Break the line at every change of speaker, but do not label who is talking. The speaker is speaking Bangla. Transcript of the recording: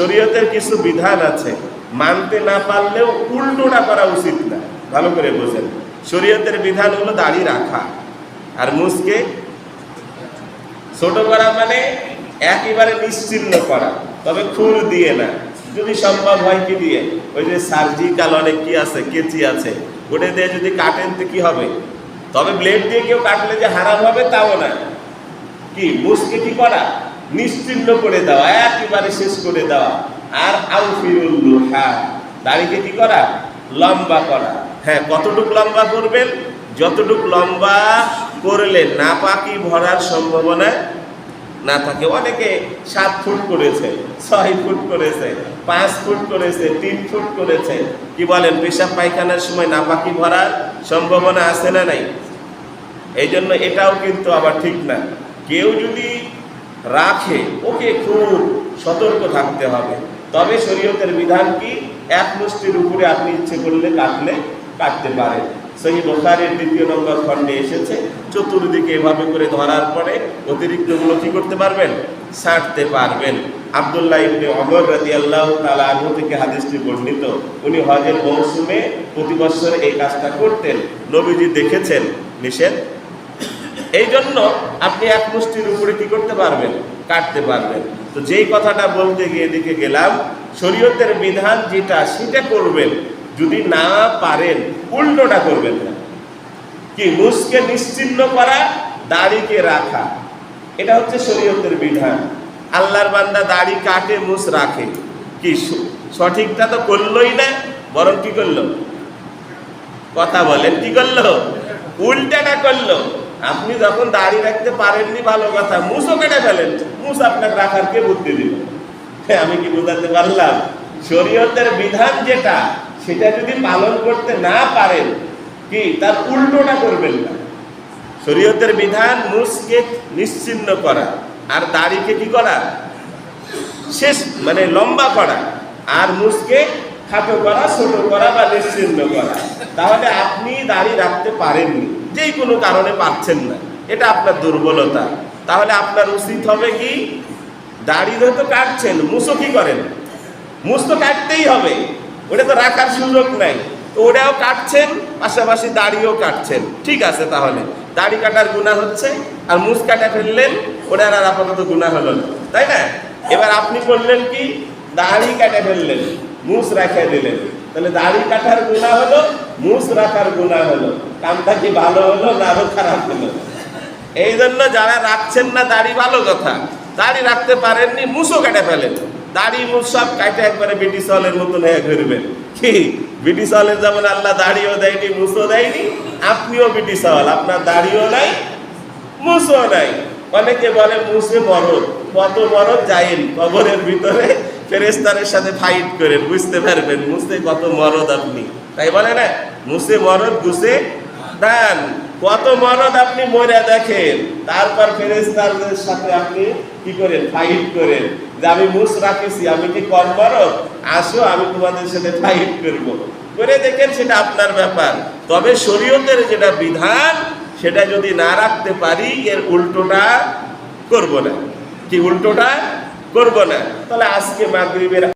শরীয়তের কিছু বিধান আছে, মানতে না পারলেও উল্টোটা করা উচিত না। ভালো করে বোঝেন। শরীয়তের বিধান হলো দাড়ি রাখা। আর মুসকে ছোট করা মানে একেবারে নিশ্চিন্ন করা। তবে খুর দিয়ে না। যদি সম্ভব হয় কি দিয়ে? ওই যে সার্জিক্যাল অনেক কি আছে, কেচি আছে। ওটা দিয়ে যদি কাটেন তো কি হবে? তবে ব্লেড দিয়ে কেউ কাটলে যে হারাম হবে, তাও না। কি, মুসকে কি করা? নিশ্চিন্ন করে দেওয়া, একেবারে শেষ করে দেওয়া। আর আউফিরুল্লু হ্যাঁ দাড়িকে কি করা? লম্বা করা। হ্যাঁ কতটুকু লম্বা করবেন? যতটুক লম্বা করলে নাপাকি ভরার সম্ভাবনা না থাকে। অনেকে সাত ফুট করেছে, ছয় ফুট করেছে, পাঁচ ফুট করেছে, তিন ফুট করেছে। কি বলেন, পেশাব পায়খানার সময় না নাপাকি ভরার সম্ভাবনা আছে না নাই? এই জন্য এটাও কিন্তু আবার ঠিক না। কেউ যদি রাখে, ওকে খুব সতর্ক থাকতে হবে। তবে শরীয়তের বিধান কি? এক মুষ্টির উপরে আপনি ইচ্ছে করলে কাটলে কাটতে পারেন। সেই বোখারের দ্বিতীয় নম্বর খণ্ডে এসেছে, চতুর্দিকে এভাবে করে ধরার পরে অতিরিক্তগুলো কি করতে পারবেন? ছাড়তে পারবেন। আবদুল্লাহ ইবনে অমর রাজি আল্লাহ তালা আনহু থেকে হাদিসটি বর্ণিত। উনি হজের মৌসুমে প্রতি বছর এই কাজটা করতেন। নবীজি দেখেছেন, নিষেধ এই জন্য আপনি এক মুষ্টির উপরে কি করতে পারবেন? কাটতে পারবেন। তো যেই কথাটা বলতে গিয়ে এদিকে গেলাম, শরীয়তের বিধান যেটা সেটা করবেন, যদি না পারেন উল্টোটা করবেন না। কি? মুসকে নিশ্চিন্ন করা, দাড়িকে রাখা। এটা হচ্ছে শরীয়তের বিধান। আল্লাহর বান্দা দাড়ি কাটে, মুস রাখে। কি? সঠিকটা তো করলোই না, বরং কি করল? কথা বলেন, কি করল? উল্টাটা করল। আপনি যখন দাড়ি রাখতে পারেননি, ভালো কথা। মুসও কেটে ফেলেন। মুস আপনাকে রাখার কে বুদ্ধি দিল? আমি কি বোঝাতে পারলাম? শরীয়তের বিধান যেটা, সেটা যদি পালন করতে না পারেন, কি, তার উল্টোটা করবেন না। শরীয়তের বিধান মুসকে নিশ্চিন্ন করা, আর দাড়িকে কি করা? শেষ মানে লম্বা করা, আর মুসকে খাটো করা, ছোট করা বা নিশ্চিন্ন করা। তাহলে আপনি দাড়ি রাখতে পারেননি। যেই কোনো কারণে পাচ্ছেন না। এটা আপনার দুর্বলতা। তাহলে আপনার উচিত হবে কি? দাড়ি তো কাটছেন মুসও কি করেন? মুস তো কাটতেই হবে। ওটা তো রাখার সুযোগ নাই। তো ওটাও কাটছেন, পাশাপাশি দাড়িও কাটছেন। ঠিক আছে তাহলে। দাড়ি কাটার গুণা হচ্ছে, আর মুস কাটা ফেললেন, ওটার আর আপাতত গুণা হলো না। তাই না? এবার আপনি করলেন কি? দাড়ি কাটা ফেললেন মুস রেখে দিলেন। তাহলে দাড়ি কাটার গুণা হলো মুস রাখার গুণা হলো, কামটা কি ভালো হলো না আরও খারাপ হলো? এই জন্য যারা রাখছেন না দাড়ি, ভালো কথা। দাড়ি রাখতে পারেননি মুসও কেটে ফেলেন। দাড়ি মুস সব কাটে একবারে ব্রিটিশ হলের মতন হয়ে ঘুরবেন। কি? ব্রিটিশ হলের যেমন আল্লাহ দাড়িও দেয়নি মুসও দেয়নি, আপনিও ব্রিটিশ হল আপনার দাড়িও নাই মুসও নাই। অনেকে বলে মুসে মরদ, কত মরদ যাইন কবরের ভিতরে ফেরেস্তারের সাথে ফাইট করেন, বুঝতে পারবেন মুসে কত মরদ আপনি। তাই বলে না? মুসে মরদ গুসে দান। কত মরদ আপনি মরে দেখেন। তারপর ফেরেস্তারদের সাথে আপনি কি করেন? ফাইট করেন। যে আমি মুস রাখেছি, আমি কি কম মরদ? আসো, আমি তোমাদের সাথে ফাইট করব। করে দেখেন সেটা আপনার ব্যাপার। তবে শরীয়তের যেটা বিধান, সেটা যদি না রাখতে পারি, এর উল্টোটা করব না। কি উল্টোটা? করব না। তাহলে আজকে মাগরিবের